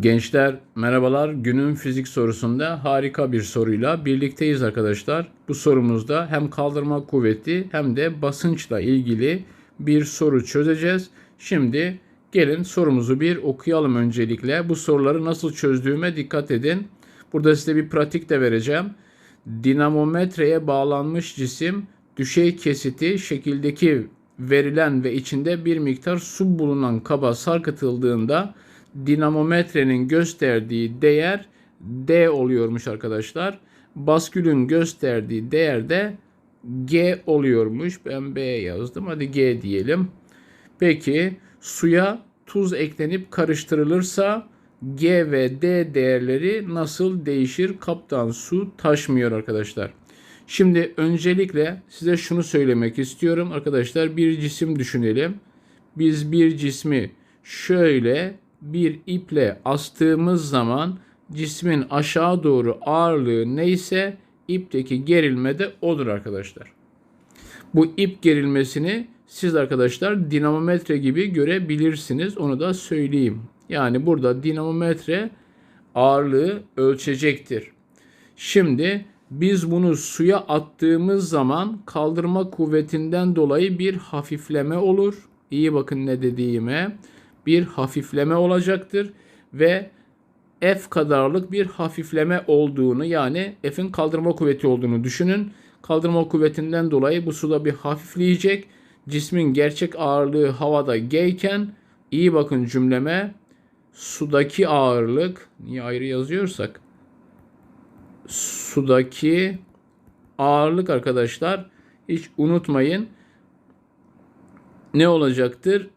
Gençler merhabalar. Günün fizik sorusunda harika bir soruyla birlikteyiz arkadaşlar. Bu sorumuzda hem kaldırma kuvveti hem de basınçla ilgili bir soru çözeceğiz. Şimdi gelin sorumuzu bir okuyalım öncelikle. Bu soruları nasıl çözdüğüme dikkat edin. Burada size bir pratik de vereceğim. Dinamometreye bağlanmış cisim düşey kesiti şekildeki verilen ve içinde bir miktar su bulunan kaba sarkıtıldığında dinamometrenin gösterdiği değer D oluyormuş arkadaşlar. Baskülün gösterdiği değer de G oluyormuş. Ben B yazdım. Hadi G diyelim. Peki suya tuz eklenip karıştırılırsa G ve D değerleri nasıl değişir? Kaptan su taşmıyor arkadaşlar. Şimdi öncelikle size şunu söylemek istiyorum arkadaşlar. Bir cisim düşünelim. Biz bir cismi şöyle bir iple astığımız zaman cismin aşağı doğru ağırlığı neyse ipteki gerilme de odur arkadaşlar. Bu ip gerilmesini siz arkadaşlar dinamometre gibi görebilirsiniz. Onu da söyleyeyim. Yani burada dinamometre ağırlığı ölçecektir. Şimdi biz bunu suya attığımız zaman kaldırma kuvvetinden dolayı bir hafifleme olur. İyi bakın ne dediğime. Bir hafifleme olacaktır ve F kadarlık bir hafifleme olduğunu yani F'in kaldırma kuvveti olduğunu düşünün. Kaldırma kuvvetinden dolayı bu suda bir hafifleyecek. Cismin gerçek ağırlığı havada G iken iyi bakın cümleme sudaki ağırlık niye ayrı yazıyorsak sudaki ağırlık arkadaşlar hiç unutmayın ne olacaktır?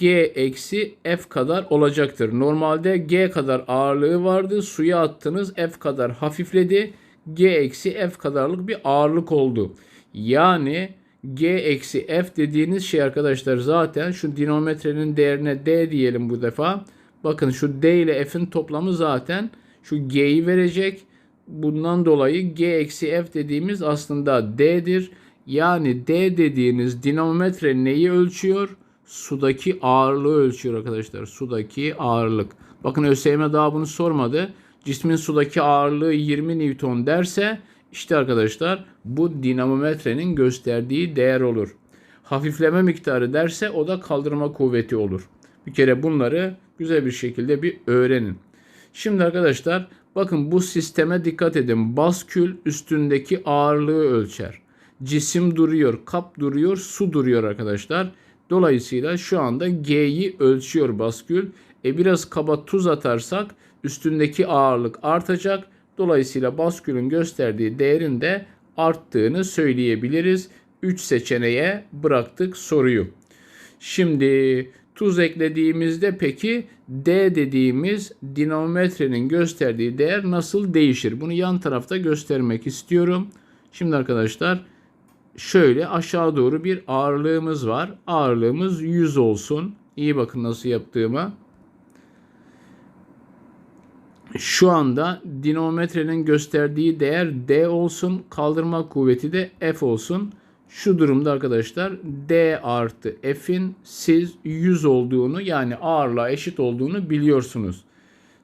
G eksi F kadar olacaktır. Normalde G kadar ağırlığı vardı. Suya attınız F kadar hafifledi. G eksi F kadarlık bir ağırlık oldu. Yani G eksi F dediğiniz şey arkadaşlar zaten şu dinamometrenin değerine D diyelim bu defa. Bakın şu D ile F'in toplamı zaten şu G'yi verecek. Bundan dolayı G eksi F dediğimiz aslında D'dir. Yani D dediğiniz dinamometre neyi ölçüyor? Sudaki ağırlığı ölçüyor arkadaşlar. Sudaki ağırlık. Bakın ÖSYM daha bunu sormadı. Cismin sudaki ağırlığı 20 Newton derse işte arkadaşlar bu dinamometrenin gösterdiği değer olur. Hafifleme miktarı derse o da kaldırma kuvveti olur. Bir kere bunları güzel bir şekilde bir öğrenin. Şimdi arkadaşlar bakın bu sisteme dikkat edin. Baskül üstündeki ağırlığı ölçer. Cisim duruyor, kap duruyor, su duruyor arkadaşlar. Dolayısıyla şu anda G'yi ölçüyor baskül. E biraz kaba tuz atarsak üstündeki ağırlık artacak. Dolayısıyla baskülün gösterdiği değerin de arttığını söyleyebiliriz. 3 seçeneğe bıraktık soruyu. Şimdi tuz eklediğimizde peki D dediğimiz dinamometrenin gösterdiği değer nasıl değişir? Bunu yan tarafta göstermek istiyorum. Şimdi arkadaşlar şöyle aşağı doğru bir ağırlığımız var. Ağırlığımız 100 olsun. İyi bakın nasıl yaptığıma. Şu anda dinamometrenin gösterdiği değer D olsun. Kaldırma kuvveti de F olsun. Şu durumda arkadaşlar D artı F'in siz 100 olduğunu yani ağırlığa eşit olduğunu biliyorsunuz.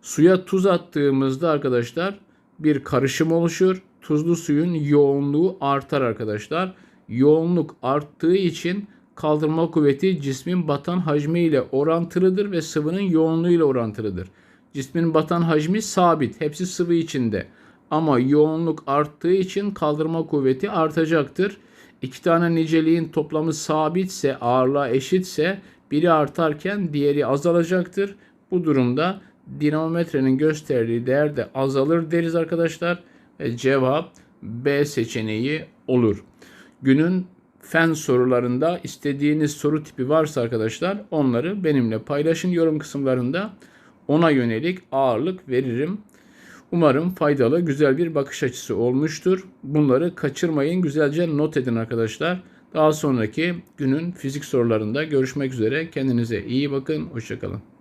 Suya tuz attığımızda arkadaşlar bir karışım oluşur. Tuzlu suyun yoğunluğu artar arkadaşlar. Yoğunluk arttığı için kaldırma kuvveti cismin batan hacmi ile orantılıdır ve sıvının yoğunluğu ile orantılıdır. Cismin batan hacmi sabit. Hepsi sıvı içinde. Ama yoğunluk arttığı için kaldırma kuvveti artacaktır. İki tane niceliğin toplamı sabitse, ağırlığa eşitse biri artarken diğeri azalacaktır. Bu durumda dinamometrenin gösterdiği değer de azalır deriz arkadaşlar. Ve cevap B seçeneği olur. Günün fen sorularında istediğiniz soru tipi varsa arkadaşlar onları benimle paylaşın yorum kısımlarında. Ona yönelik ağırlık veririm. Umarım faydalı, güzel bir bakış açısı olmuştur. Bunları kaçırmayın, güzelce not edin arkadaşlar. Daha sonraki günün fizik sorularında görüşmek üzere. Kendinize iyi bakın, hoşçakalın.